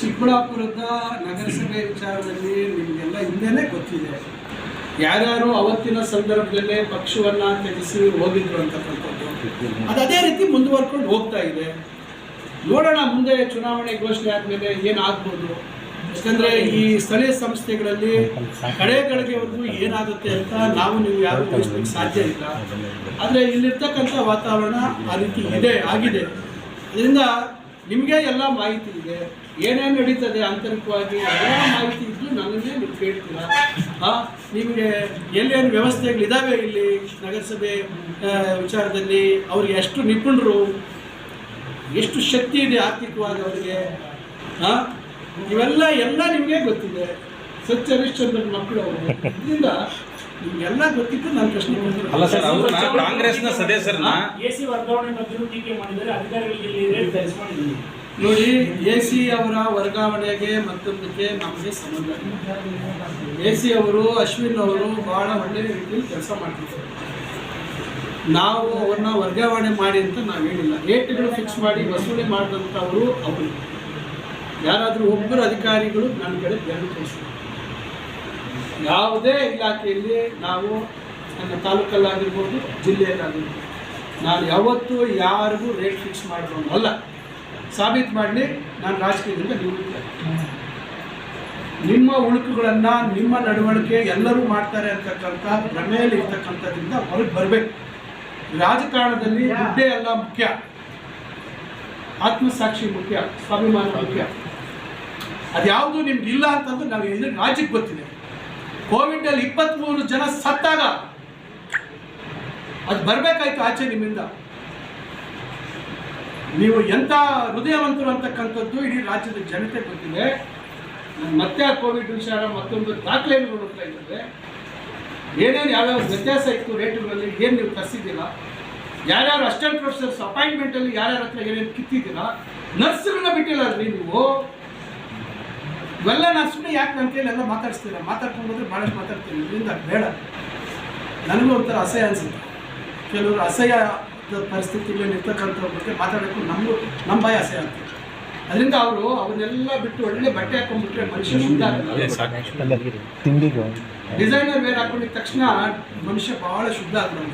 ಚಿಕ್ಕಬಳ್ಳಾಪುರದ ನಗರಸಭೆ ವಿಚಾರದಲ್ಲಿ ನಿಮಗೆಲ್ಲ ಹಿಂದೆನೇ ಗೊತ್ತಿದೆ. ಯಾರ್ಯಾರು ಅವತ್ತಿನ ಸಂದರ್ಭದಲ್ಲೇ ಪಕ್ಷವನ್ನ ತ್ಯಜಿಸಿ ಹೋಗಿದ್ರು ಅಂತಕ್ಕಂಥದ್ದು ಅದು ರೀತಿ ಮುಂದುವರ್ಕೊಂಡು ಹೋಗ್ತಾ ಇದೆ. ನೋಡೋಣ ಮುಂದೆ ಚುನಾವಣೆ ಘೋಷಣೆ ಆದಮೇಲೆ ಏನಾಗ್ಬೋದು. ಯಾಕಂದ್ರೆ ಈ ಸ್ಥಳೀಯ ಸಂಸ್ಥೆಗಳಲ್ಲಿ ಕಡೆ ಗಳಿಗೆವರೆಗೂ ಏನಾಗುತ್ತೆ ಅಂತ ನಾವು ನೀವು ಯಾರು ಸಾಧ್ಯ ಇಲ್ಲ. ಆದರೆ ಇಲ್ಲಿರ್ತಕ್ಕಂಥ ವಾತಾವರಣ ಆ ರೀತಿ ಇದೆ, ಆಗಿದೆ. ಅದರಿಂದ ನಿಮಗೆ ಎಲ್ಲ ಮಾಹಿತಿ ಇದೆ. ಏನೇನು ನಡೀತದೆ ಆಂತರಿಕವಾಗಿ ಎಲ್ಲ ಮಾಹಿತಿ ಇದ್ದು ನನಗೆ ನೀವು ಕೇಳ್ತೀರ? ನಿಮಗೆ ಎಲ್ಲೇನು ವ್ಯವಸ್ಥೆಗಳಿದ್ದಾವೆ ಇಲ್ಲಿ ನಗರಸಭೆ ವಿಚಾರದಲ್ಲಿ? ಅವ್ರಿಗೆ ಎಷ್ಟು ನಿಪುಣರು? ಎಷ್ಟು ಶಕ್ತಿ ಇದೆ ಆರ್ಥಿಕವಾಗಿ ಅವರಿಗೆ? ಆ? ಇವೆಲ್ಲ ಎಲ್ಲ ನಿಮಗೆ ಗೊತ್ತಿದೆ. ಸತ್ಯ ಮಕ್ಕಳು ಅವರು. ಇದರಿಂದ ನಿಮಗೆಲ್ಲ ಗೊತ್ತಿತ್ತು ನಾನು ಪ್ರಶ್ನೆ ಕೇಳ್ತೀನಿ. ಅಲ್ಲ ಸರ್ ಅವ್ರನ್ನ ಕಾಂಗ್ರೆಸ್ನ ಸದಸ್ಯರನ್ನ ಎಸಿ ವರ್ಗಾವಣೆ ಬಗ್ಗೆ ಟೀಕೆ ಮಾಡಿದರೆ ಅಧಿಕಾರಿಗಳಿಗೆ ಇಲ್ಲಿ ರೇಟ್ ತರಿಸಿ ನೋಡಿ ಎ ಸಿ ಅವರ ವರ್ಗಾವಣೆಗೆ ಮತ್ತೊಂದಕ್ಕೆ ನಮಗೆ ಸಂಬಂಧ ಎ ಸಿ ಅವರು ಅಶ್ವಿನ್ ಅವರು ಬಹಳ ಒಳ್ಳೆಯ ರೀತಿಯಲ್ಲಿ ಕೆಲಸ ಮಾಡ್ತಿದ್ದಾರೆ. ನಾವು ಅವ್ರನ್ನ ವರ್ಗಾವಣೆ ಮಾಡಿ ಅಂತ ನಾವು ಹೇಳಿಲ್ಲ. ರೇಟ್ಗಳು ಫಿಕ್ಸ್ ಮಾಡಿ ವಸೂಲಿ ಮಾಡಿದಂಥವರು ಅವರು. ಯಾರಾದರೂ ಒಬ್ಬರು ಅಧಿಕಾರಿಗಳು ನನ್ನ ಕಡೆ ಧ್ಯಾನ ತೋರಿಸ್ತಾರೆ. ಯಾವುದೇ ಇಲಾಖೆಯಲ್ಲಿ ನಾವು ನನ್ನ ತಾಲೂಕಲ್ಲಾಗಿರ್ಬೋದು ಜಿಲ್ಲೆಯಲ್ಲಾಗಿರ್ಬೋದು ನಾನು ಯಾವತ್ತೂ ಯಾರಿಗೂ ರೇಟ್ ಫಿಕ್ಸ್ ಮಾಡೋನು ಅಲ್ಲ. ಸಾಬೀತು ಮಾಡಲಿ ನಾನು ರಾಜಕೀಯದಿಂದ ನಿವೃತ್ತಿ ನಿಮ್ಮ ಉಳುಕುಗಳನ್ನು ನಿಮ್ಮ ನಡವಳಿಕೆ ಎಲ್ಲರೂ ಮಾಡ್ತಾರೆ ಅಂತಕ್ಕಂಥ ಭ್ರಮೆಯಲ್ಲಿ ಇರ್ತಕ್ಕಂಥದ್ರಿಂದ ಹೊರಗೆ ಬರಬೇಕು. ರಾಜಕಾರಣದಲ್ಲಿ ದುಡ್ಡೇ ಎಲ್ಲ ಮುಖ್ಯ. ಆತ್ಮಸಾಕ್ಷಿ ಮುಖ್ಯ ಸ್ವಾಭಿಮಾನ ಮುಖ್ಯ. ಅದ್ಯಾವುದು ನಿಮ್ಗೆ ಇಲ್ಲ ಅಂತಂದ್ರೆ ನಾವು ಎಲ್ಲ ರಾಜ್ಯಕ್ಕೆ ಗೊತ್ತಿದೆ ಕೋವಿಡಲ್ಲಿ ಇಪ್ಪತ್ತ್ಮೂರು ಜನ ಸತ್ತಾಗ ಅದು ಬರಬೇಕಾಯ್ತು ಆಚೆ ನಿಮ್ಮಿಂದ. ನೀವು ಎಂಥ ಹೃದಯವಂತರು ಅಂತಕ್ಕಂಥದ್ದು ಇಡೀ ರಾಜ್ಯದ ಜನತೆ ಬಂದಿದೆ ಮತ್ತೆ ಆ ಕೋವಿಡ್ ವಿಚಾರ ಮತ್ತೊಂದು ದಾಖಲೆಯನ್ನು ನೋಡ್ತಾ ಇದ್ದಾರೆ ಏನೇನು ಯಾವ್ಯಾವ ವ್ಯತ್ಯಾಸ ಇತ್ತು ರೇಟುಗಳಲ್ಲಿ, ಏನು ನೀವು ತರಿಸಿದ್ದೀರಾ, ಯಾರ್ಯಾರು ಅಸಿಸ್ಟೆಂಟ್ ಪ್ರೊಫೆಸರ್ಸ್ ಅಪಾಯಿಂಟ್ಮೆಂಟಲ್ಲಿ ಯಾರ್ಯಾರ ಹತ್ರ ಏನೇನು ಕಿತ್ತಿದ್ದೀರಾ, ನರ್ಸ್ಗಳನ್ನ ಬಿಟ್ಟಿಲ್ಲ ರೀ ನೀವು. ಇವೆಲ್ಲ ನಾನು ಸುಮ್ಮನೆ ಯಾಕೆ ನನ್ನ ಕೈಲೆಲ್ಲ ಮಾತಾಡಿಸ್ತೀರ ಮಾತಾಡ್ಕೊಂಡು ಹೋದ್ರೆ ಭಾಳಷ್ಟು ಮಾತಾಡ್ತೀನಿ. ಇದರಿಂದ ಬೇಡ. ನನಗೂ ಒಂಥರ ಅಸಹ್ಯ ಅನಿಸುತ್ತೆ. ಕೆಲವರು ಅಸಹ್ಯ ಪರಿಸ್ಥಿತಿಗಳಲ್ಲಿ ಬಗ್ಗೆ ಮಾತಾಡೋಕ್ಕೂ ನಮಗೂ ನಮ್ಮ ಭಯ ಅಸಹ್ಯ ಆಗ್ತದೆ. ಅದರಿಂದ ಅವರು ಅವನ್ನೆಲ್ಲ ಬಿಟ್ಟು ಒಳ್ಳೆ ಬಟ್ಟೆ ಹಾಕೊಂಡ್ಬಿಟ್ರೆ ಮನುಷ್ಯ ಶುದ್ಧ ಡಿಸೈನರ್ ವೇರ್ ಹಾಕೊಂಡಿದ್ದ ತಕ್ಷಣ ಮನುಷ್ಯ ಬಹಳ ಶುದ್ಧ ಆಗ್ತಾನೆ